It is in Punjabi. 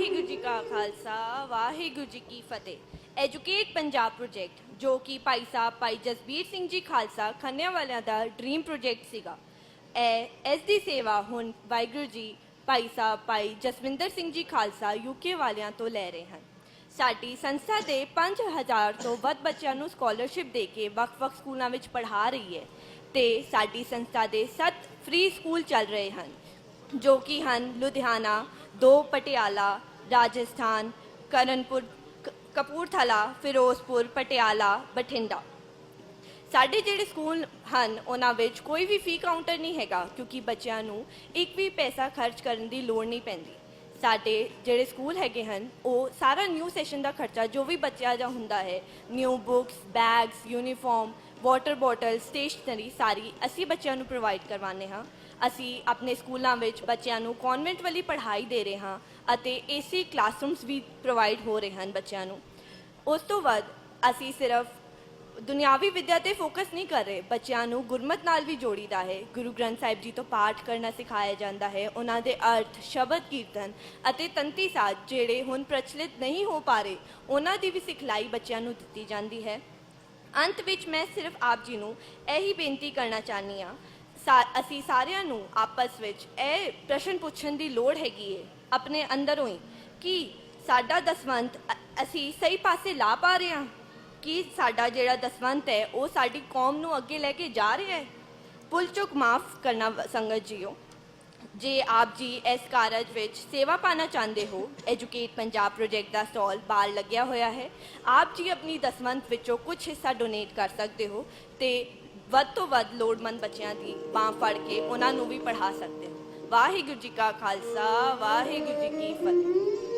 ਵਾਹਿਗੁਰੂ ਜੀ ਕਾ ਖਾਲਸਾ, ਵਾਹਿਗੁਰੂ ਜੀ ਕੀ ਫਤਿਹ। ਐਜੂਕੇਟ ਪੰਜਾਬ ਪ੍ਰੋਜੈਕਟ ਜੋ ਕਿ ਭਾਈ ਸਾਹਿਬ, ਭਾਈ ਜਸਬੀਰ ਸਿੰਘ ਜੀ ਖਾਲਸਾ ਖੰਨਿਆਂ ਵਾਲਿਆਂ ਦਾ ਡ੍ਰੀਮ ਪ੍ਰੋਜੈਕਟ ਸੀਗਾ। ਇਹ ਇਸ ਦੀ ਸੇਵਾ ਹੁਣ ਵਾਹਿਗੁਰੂ ਜੀ, ਭਾਈ ਸਾਹਿਬ, ਭਾਈ ਜਸਵਿੰਦਰ ਸਿੰਘ ਜੀ ਖਾਲਸਾ ਯੂਕੇ ਵਾਲਿਆਂ ਤੋਂ ਲੈ ਰਹੇ ਹਨ। ਸਾਡੀ ਸੰਸਥਾ ਦੇ 5000 ਤੋਂ ਵੱਧ ਬੱਚਿਆਂ ਨੂੰ ਸਕਾਲਰਸ਼ਿਪ ਦੇ ਕੇ ਵੱਖ-ਵੱਖ ਸਕੂਲਾਂ ਵਿੱਚ ਪੜ੍ਹਾ ਰਹੀ ਹੈ ਤੇ ਸਾਡੀ ਸੰਸਥਾ ਦੇ 7 ਫ੍ਰੀ ਸਕੂਲ ਚੱਲ ਰਹੇ ਹਨ, ਜੋ ਕਿ ਹਨ ਲੁਧਿਆਣਾ ਦੋ ਪਟਿਆਲਾ ਰਾਜਸਥਾਨ ਕਰਨਪੁਰ ਕਪੂਰਥਲਾ ਫਿਰੋਜ਼ਪੁਰ ਪਟਿਆਲਾ ਬਠਿੰਡਾ ਸਾਡੇ ਜਿਹੜੇ ਸਕੂਲ ਹਨ ਉਹਨਾਂ ਵਿੱਚ ਕੋਈ ਵੀ ਫੀ ਕਾਊਂਟਰ ਨਹੀਂ ਹੈਗਾ ਕਿਉਂਕਿ ਬੱਚਿਆਂ ਨੂੰ ਇੱਕ ਵੀ ਪੈਸਾ ਖਰਚ ਕਰਨ ਦੀ ਲੋੜ ਨਹੀਂ ਪੈਂਦੀ ਸਾਡੇ ਜਿਹੜੇ ਸਕੂਲ ਹੈਗੇ ਹਨ, ਉਹ ਸਾਰਾ ਨਿਊ ਸੈਸ਼ਨ ਦਾ ਖਰਚਾ ਜੋ ਵੀ ਬੱਚਿਆਂ ਦਾ ਹੁੰਦਾ ਹੈ new books bags uniform water bottle stationery ਸਾਰੀ ਅਸੀਂ ਬੱਚਿਆਂ ਨੂੰ ਪ੍ਰੋਵਾਈਡ ਕਰਵਾਉਂਦੇ ਹਾਂ। ਅਸੀਂ ਆਪਣੇ ਸਕੂਲਾਂ ਵਿੱਚ ਬੱਚਿਆਂ ਨੂੰ ਕਨਵੈਂਟ ਵਾਲੀ ਪੜ੍ਹਾਈ ਦੇ ਰਹੇ ਹਾਂ ਅਤੇ ਏਸੀ ਕਲਾਸਰੂਮਸ ਵੀ ਪ੍ਰੋਵਾਈਡ ਹੋ ਰਹੇ ਹਨ ਬੱਚਿਆਂ ਨੂੰ। ਉਸ ਤੋਂ ਬਾਅਦ ਅਸੀਂ ਸਿਰਫ ਦੁਨਿਆਵੀ ਵਿੱਦਿਆ ਤੇ ਫੋਕਸ ਨਹੀਂ ਕਰ ਰਹੇ। ਬੱਚਿਆਂ ਨੂੰ ਗੁਰਮਤ ਨਾਲ ਵੀ ਜੋੜੀਦਾ ਹੈ। ਗੁਰੂ ਗ੍ਰੰਥ ਸਾਹਿਬ ਜੀ ਤੋਂ ਪਾਠ ਕਰਨਾ ਸਿਖਾਇਆ ਜਾਂਦਾ ਹੈ। ਉਹਨਾਂ ਦੇ ਅਰਥ, ਸ਼ਬਦ, ਕੀਰਤਨ ਅਤੇ ਤੰਤੀ ਸਾਜ਼ ਜਿਹੜੇ ਹੁਣ ਪ੍ਰਚਲਿਤ ਨਹੀਂ ਹੋ ਪਾ ਰਹੇ, ਉਹਨਾਂ ਦੀ ਵੀ ਸਿਖਲਾਈ ਬੱਚਿਆਂ ਨੂੰ ਦਿੱਤੀ ਜਾਂਦੀ ਹੈ। ਅੰਤ ਵਿੱਚ ਮੈਂ ਸਿਰਫ ਆਪ ਜੀ ਨੂੰ ਇਹੀ ਬੇਨਤੀ ਕਰਨਾ ਚਾਹਨੀ ਆ ਅਸੀਂ ਸਾਰਿਆਂ ਨੂੰ ਆਪਸ ਵਿੱਚ ਇਹ ਪ੍ਰਸ਼ਨ ਪੁੱਛਣ ਦੀ ਲੋੜ ਹੈਗੀ ਹੈ ਆਪਣੇ ਅੰਦਰੋਂ ਹੀ, ਕਿ ਸਾਡਾ ਦਸਵੰਤ ਅਸੀਂ ਸਹੀ ਪਾਸੇ ਲਾ ਪਾ ਰਹੇ ਹਾਂ? ਕੀ ਸਾਡਾ ਜਿਹੜਾ ਦਸਵੰਤ ਹੈ, ਉਹ ਸਾਡੀ ਕੌਮ ਨੂੰ ਅੱਗੇ ਲੈ ਕੇ ਜਾ ਰਿਹਾ ਹੈ? ਭੁੱਲ ਚੁੱਕ ਮਾਫ ਕਰਨਾ ਵ- ਸੰਗਤ ਜੀਓ। ਜੇ ਆਪ ਜੀ ਇਸ ਕਾਰਜ ਵਿੱਚ ਸੇਵਾ ਪਾਣਾ ਚਾਹੁੰਦੇ ਹੋ ਐਜੂਕੇਟ ਪੰਜਾਬ ਪ੍ਰੋਜੈਕਟ ਦਾ ਸਟਾਲ ਬਾਹਰ ਲੱਗਿਆ ਹੋਇਆ ਹੈ, ਆਪ ਜੀ ਆਪਣੀ ਦਸਵੰਤ ਵਿੱਚੋਂ ਕੁਝ ਹਿੱਸਾ ਡੋਨੇਟ ਕਰ ਸਕਦੇ ਹੋ ਤੇ ਵੱਧ ਤੋਂ ਵੱਧ ਲੋੜਮੰਦ ਬੱਚਿਆਂ ਦੀ ਬਾਹ ਫੜ ਕੇ ਉਹਨਾਂ ਨੂੰ ਵੀ ਪੜ੍ਹਾ ਸਕਦੇ ਹੋ। ਵਾਹਿਗੁਰੂ ਜੀ ਕਾ ਖਾਲਸਾ, ਵਾਹਿਗੁਰੂ ਜੀ ਕੀ ਫਤਿਹ।